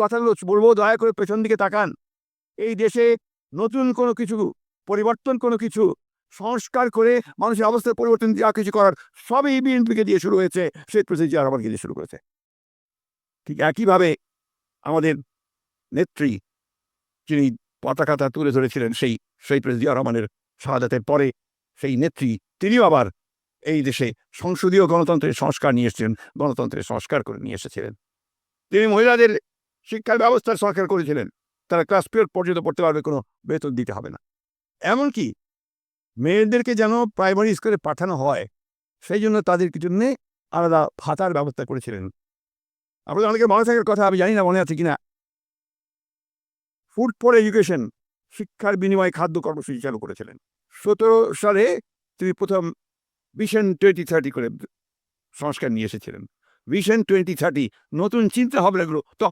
কথাগুলো বলব, দয়া করে পেছন দিকে তাকান। এই দেশে নতুন কোনো কিছু, পরিবর্তন কোনো কিছু, সংস্কার করে মানুষের অবস্থার পরিবর্তন যা কিছু করার, সবই বিএনপিকে দিয়ে শুরু হয়েছে। শেখ প্রেসিডেন্ট জিয়া রহমানকে দিয়ে শুরু করেছে। ঠিক একইভাবে আমাদের নেত্রী, যিনি পতাকাটা তুলে ধরেছিলেন, সেই সেই প্রেসিডেন্ট জিয়া রহমানের শাহাদাতের পরে, সেই নেত্রী, তিনিও আবার এই দেশে সংসদীয় গণতন্ত্রের সংস্কার নিয়ে এসেছিলেন, গণতন্ত্রের সংস্কার করে নিয়ে এসেছিলেন। তিনি মহিলাদের শিক্ষার ব্যবস্থার সংস্কার করেছিলেন, তারা ক্লাস টুয়েলভ পর্যন্ত পড়তে পারবে, কোনো বেতন দিতে হবে না। এমনকি মেয়েদেরকে যেন প্রাইমারি স্কুলে পাঠানো হয়, সেই জন্য তাদের জন্যে আলাদা ভাতার ব্যবস্থা করেছিলেন। আপনাদের অনেকের মনে থাকার কথা, আমি জানি না মনে আছে কিনা। ফুড ফর এডুকেশন শিক্ষার বিনিময়ে খাদ্য কর্মসূচি চালু করেছিলেন। সতেরো সালে তিনি প্রথম ভিশন টোয়েন্টি থার্টি করে সংস্কার নিয়ে এসেছিলেন। ভিশন টোয়েন্টি থার্টি নতুন চিন্তা ভাবনাগুলো তো